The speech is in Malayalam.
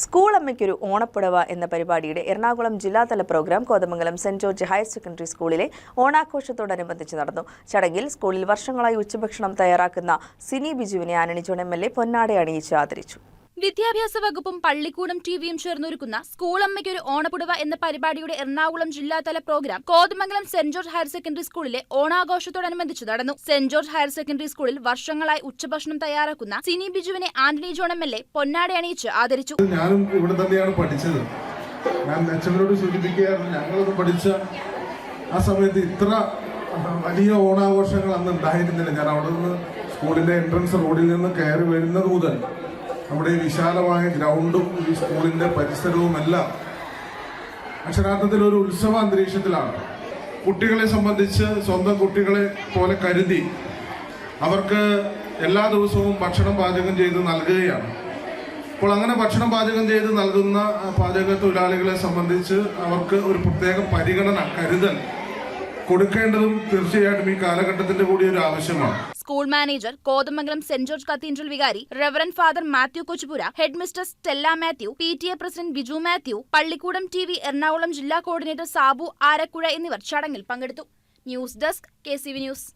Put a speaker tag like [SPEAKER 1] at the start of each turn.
[SPEAKER 1] സ്കൂൾ അമ്മയ്ക്കൊരു ഓണപ്പുടവ എന്ന പരിപാടിയുടെ എറണാകുളം ജില്ലാതല programme Kothamangalam saint George higher secondary സ്കൂളിലെ ഓണാഘോഷത്തോടനുബന്ധിച്ച് നടന്നു. ചടങ്ങിൽ സ്കൂളിൽ വർഷങ്ങളായി ഉച്ചഭക്ഷണം തയ്യാറാക്കുന്ന സിനി ബിജുവിനെ ആനണി എം എൽ എ പൊന്നാടെ അണിയിച്ച് ആദരിച്ചു.
[SPEAKER 2] വിദ്യാഭ്യാസ വകുപ്പും പള്ളിക്കൂടം ടിവിയും ചേർന്നൊരുക്കുന്ന സ്കൂളമ്മയ്ക്കൊരു ഓണപ്പുടവ എന്ന പരിപാടിയുടെ എറണാകുളം ജില്ലാതല programme Kothamangalam saint George higher secondary സ്കൂളിലെ ഓണാഘോഷത്തോടനുബന്ധിച്ച് നടന്നു. സെന്റ് ജോർജ് ഹയർ സെക്കൻഡറി സ്കൂളിൽ വർഷങ്ങളായി ഉച്ചഭക്ഷണം തയ്യാറാക്കുന്ന Sini ബിജുവിനെ Antony John M L A പൊന്നാടെ അണിയിച്ച് ആദരിച്ചു.
[SPEAKER 3] തന്നെയാണ് പഠിച്ചത്. ഞാൻ അച്ഛനോട് പഠിച്ച ആ സമയത്ത് ഇത്ര വലിയ ഓണാഘോഷങ്ങൾ അന്ന് ഉണ്ടായിരുന്നില്ല. ഞാൻ അവിടെ നിന്ന് സ്കൂളിന്റെ എൻട്രൻസ് റോഡിൽ നിന്ന് കയറി വരുന്നത് മുതൽ നമ്മുടെ ഈ വിശാലമായ ഗ്രൗണ്ടും ഈ സ്കൂളിന്റെ പരിസരവും എല്ലാം അക്ഷരാർത്ഥത്തിൽ ഒരു ഉത്സവ അന്തരീക്ഷത്തിലാണ്. കുട്ടികളെ സംബന്ധിച്ച് സ്വന്തം കുട്ടികളെ പോലെ കരുതി അവർക്ക് എല്ലാ ദിവസവും ഭക്ഷണം പാചകം ചെയ്ത് നൽകുകയാണ്. അപ്പോൾ അങ്ങനെ ഭക്ഷണം പാചകം ചെയ്ത് നൽകുന്ന പാചക തൊഴിലാളികളെ സംബന്ധിച്ച് അവർക്ക് ഒരു പ്രത്യേക പരിഗണന കരുതൽ കൊടുക്കേണ്ടതും തീർച്ചയായിട്ടും ഈ കാലഘട്ടത്തിന്റെ കൂടി ഒരു ആവശ്യമാണ്.
[SPEAKER 2] School manager Kothamangalam saint George cathedral വികാരി reverend father Mathew Kochupura head mister Stella Mathew P T A president Biju Mathew Pallikkoodam T V Ernakulam ജില്ലാ കോർഡിനേറ്റർ സാബു ആരക്കുഴ എന്നിവർ ചടങ്ങിൽ പങ്കെടുത്തു. News desk K C V news.